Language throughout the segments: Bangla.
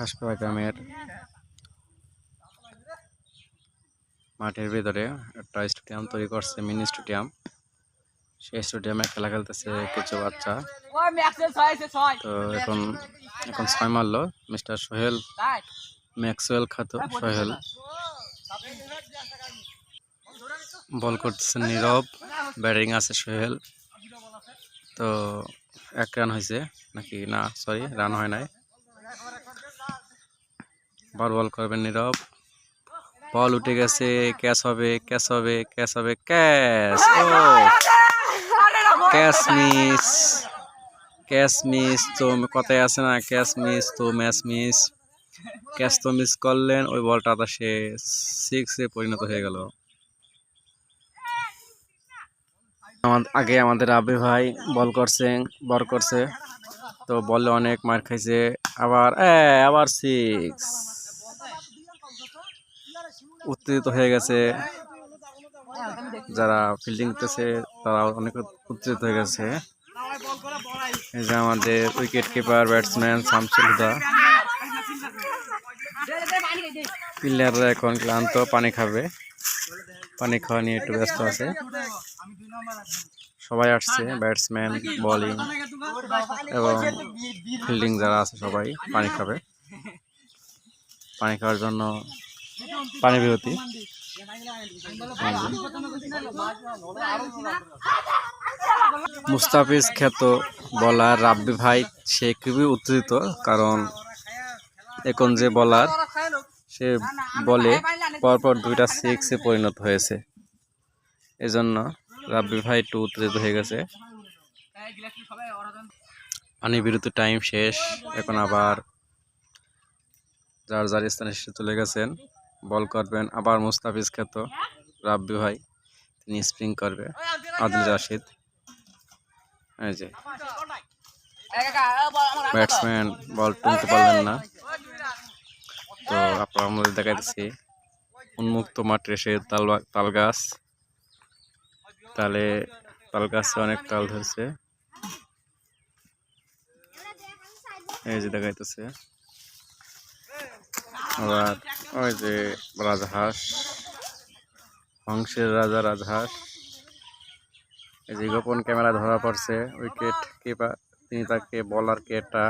খাসপাড়া গ্রামের মাঠের ভিতরে একটা স্টেডিয়াম তৈরি করছে, মিনি স্টেডিয়াম। সেই স্টেডিয়ামে খেলা খেলতেছে কিছু বাচ্চা। তো এখন এখন ছয় মারলো, মিস্টার সোহেল তাই ম্যাক্সওয়েল খাত, সোহেল। বল করতেছে নীরব, ব্যাটিং আছে সোহেল। তো এক রান হয়েছে, নাকি না, সরি, রান হয় নাই। বার বল করবেন নীরব। বল উঠে গেছে, ক্যাচ হবে ক্যাচ হবে ক্যাচ হবে, ক্যাচ। ও, ক্যাচ মিস ক্যাচ মিস, তো কথায় আছে না, ক্যাচ মিস, তো ম্যাচ মিস। ক্যাচ তো মিস করলেন, ওই বলটা তো সে সিক্সে পরিণত হয়ে গেল। আমাদের আগে আমাদের আবি ভাই বল করছে বল করছে, তো বলে অনেক মার খাইছে, আবার আবার সিক্স উত্তেজিত হয়ে গেছে। যারা ফিল্ডিং করতেছে তারা অনেক উত্তেজিত হয়ে গেছে। এই যে আমাদের wicket keeper batsman Shamsul Huda. প্লেয়াররা এখন ক্লান্ত, পানি খাবে। পানি খাওয়া নিয়ে একটু ব্যস্ত আছে। সবাই আসছে ব্যাটসম্যান বলিং এবং ফিল্ডিং যারা আছে সবাই পানি খাবে। পানি খাওয়ার জন্য পানি বিরতি মুস্তাফিজ খ্যাত বলার রাব্বি ভাই, সে খুবই উত্তেজিত, কারণ এখন যে বলার, সে বলে পরপর দুইটা সিক্সে পরিণত হয়েছে। এজন্য রাব্বি ভাই একটু উত্তেজিত হয়ে গেছে। পানি বিরতি টাইম শেষ, এখন আবার যার যার স্থানে এসে চলে গেছেন। করবেন। আবার মুস্তাফিজ খ্যাত রাব্বি ভাই, তিনি স্প্রিং করবে। আদিল রাশিদ। এই যে। ব্যাটসম্যান বল তুলতে পারলেন না। তো আপনার আমাদের দেখাইতেছি, উন্মুক্ত মাঠে এসে তাল তাল গাছ তালে তাল গাছে অনেক তাল ধরছে। এই যে দেখাইতেছে। আবার ওই যে রাজহাঁস হংসের রাজা রাজহাঁস। এই যে গোপন ক্যামেরা ধরা পড়ছে, উইকেট কিপার, তিনি তাকে বলারকে একটা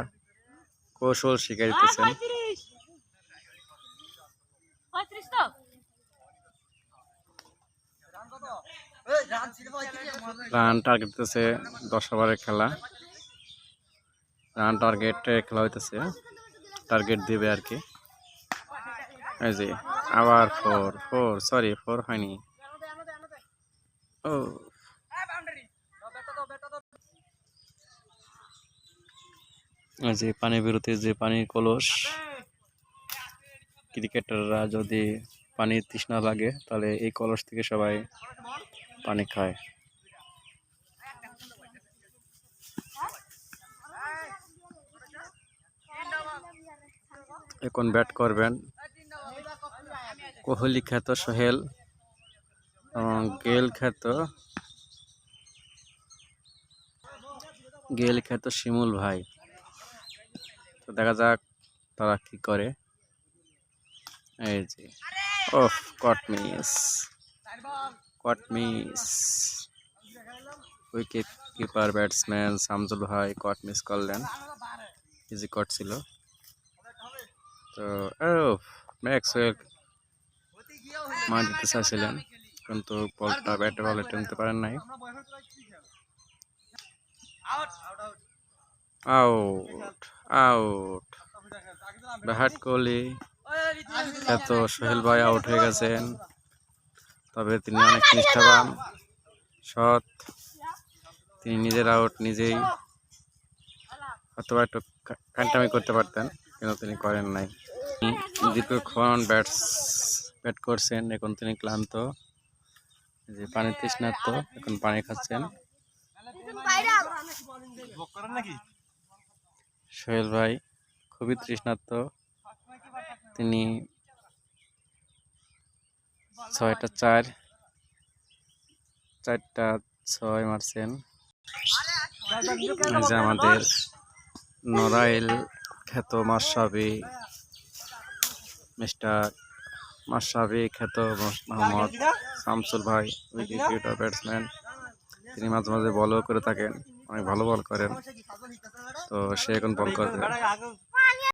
কৌশল শিখিয়ে দিতেছেন। রান টার্গেট দিতেছে দশ ওভারের খেলা। রান টার্গেটে খেলা হইতেছে। টার্গেট দিবে আর কি। এই যে, আবার ফোর ফোর সরি ফোর হয়নি। ও। যে, পানি বিরতির যে পানির কলস। ক্রিকেটাররা যদি পানির তৃষ্ণা লাগে, তাহলে এই কলস থেকে সবাই পানি খায়। এখন ব্যাট করবেন। কোহলি খ্যাত, সোহেল। এবং গেল খ্যাত গেল খ্যাত শিমুল ভাই। তো দেখা যাক তারা কি করে। এই যে, ওফ, caught miss. Caught miss. Wicket keeper batsman Shamsul ভাই, কট মিস করলেন। ইজি কট ছিল। তো ম্যাক্সওয়েল মার দিতে চাইছিলেন, কিন্তু বলটা ব্যাটে বলে টেনতে পারেন নাই। আউট আউট বিরাট কোহলি, এত সোহেল ভাই আউট হয়ে গেছেন। তবে তিনি অনেক নিষ্ঠাবান, সৎ। তিনি নিজের আউট নিজেই। হয়তো একটু কান্টামি করতে পারতেন, কিন্তু তিনি করেন নাই। দীর্ঘক্ষণ ব্যাটস ব্যাট করছেন, এখন তিনি ক্লান্ত। যে পানি তৃষ্ণার্ত, এখন পানি খাচ্ছেন। সোহেল ভাই, খুবই তৃষ্ণার্ত। তিনি ছয়টা চার, চারটা ছয় মারছেন। যে আমাদের নরাইল খ্যাত মাসাবি মিস্টার মাশরাফি খ্যাত মোহাম্মদ শামসুল ভাই উইকেট ব্যাটসম্যান। তিনি মাঝে মাঝে বলও করে থাকেন, অনেক ভালো বল করেন। তো সে এখন বল করবে।